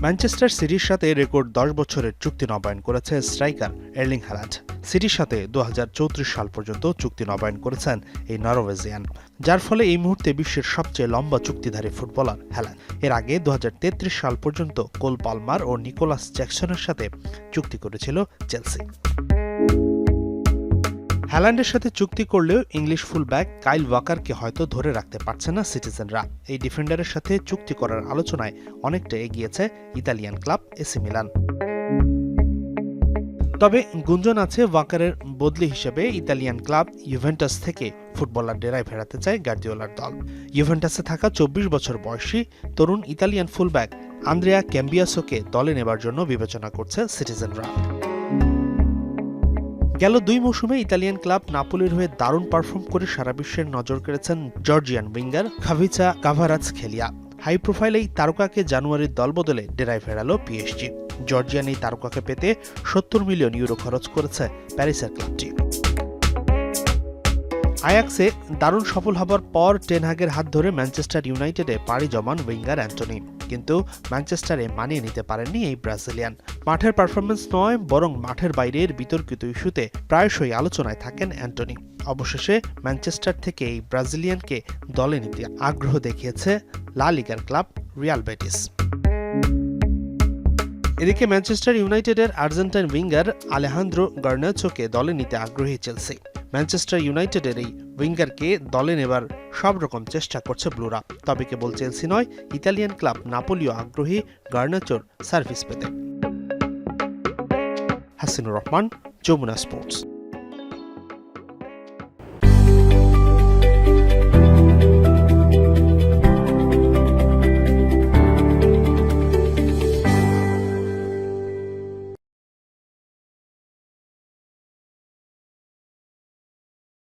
Manchester সিটির সাথে record দশ বছরের চুক্তি নবায়ন করেছে স্ট্রাইকার এর্লিং হ্যালান্ড সিটির সাথে দু হাজার চৌত্রিশ সাল পর্যন্ত চুক্তি নবায়ন করেছেন এই নরওয়েজিয়ান, যার ফলে এই মুহূর্তে বিশ্বের সবচেয়ে লম্বা চুক্তিধারী ফুটবলার হ্যালান্ড এর আগে দু হাজার তেত্রিশ সাল পর্যন্ত কোল পালমার ও নিকোলাস জ্যাকসনের সাথে চুক্তি করেছিল চেলসি। হ্যালান্ডের সাথে চুক্তি করলেও ইংলিশ ফুলব্যাক কাইল ওয়াকারকে হয়তো ধরে রাখতে পারছে না সিটিজেনরা। এই ডিফেন্ডারের সাথে চুক্তি করার আলোচনায় অনেকটা এগিয়েছে ইতালিয়ান ক্লাব এসি মিলান। তবে গুঞ্জন আছে ওয়াকারের বদলি হিসেবে ইতালিয়ান ক্লাব ইউভেন্টাস থেকে ফুটবলার ডেরায় ফেরাতে চায় গার্দিওলার দল। ইউভেন্টাসে থাকা চব্বিশ বছর বয়সী তরুণ ইতালিয়ান ফুলব্যাক আন্দ্রেয়া ক্যাম্বিয়াসোকে দলে নেবার জন্য বিবেচনা করছে সিটিজেনরা। গেল দুই মৌসুমে ইতালিয়ান ক্লাব নাপোলির হয়ে দারুণ পারফর্ম করে সারা বিশ্বের নজর কেড়েছেন Georgian winger Khvicha Kvaratskhelia high profile এই তারকাকে জানুয়ারির দলবদলে ডেরায় ফেরালো পিএসজি। জর্জিয়ান এই তারকাকে পেতে সত্তর মিলিয়ন ইউরো খরচ করেছে প্যারিসের ক্লাবটি। আয়াক্সে দারুণ সফল হবার পর টেনহাগের হাত ধরে ম্যানচেস্টার ইউনাইটেডে পাড়ি জমান উইঙ্গার অ্যান্টনি। কিন্তু ম্যানচেস্টারে মানিয়ে নিতে পারেননি এই ব্রাজিলিয়ান। মাঠের পারফরমেন্স নয়, বরং মাঠের বাইরের বিতর্কিত ইস্যুতে প্রায়শই আলোচনায় থাকেন অ্যান্টনি। অবশেষে ম্যানচেস্টার থেকে এই ব্রাজিলিয়ানকে দলে নিতে আগ্রহ দেখিয়েছে লা লিগার ক্লাব রিয়াল বেটিস। এদিকে ম্যানচেস্টার ইউনাইটেডের আর্জেন্টাইন উইঙ্গার আলেহান্দ্রো গার্নাচোকে দলে নিতে আগ্রহী চেলসি। ম্যানচেস্টার ইউনাইটেডের এই উইঙ্গারকে দলে নেবার সব রকম চেষ্টা করছে ব্লুরা। তবে কেবল চেলসি নয়, ইতালিয়ান ক্লাব নাপোলিও আগ্রহী গার্নাচোর সার্ভিস পেতে। হাসিনুর রহমান, যমুনা স্পোর্টস।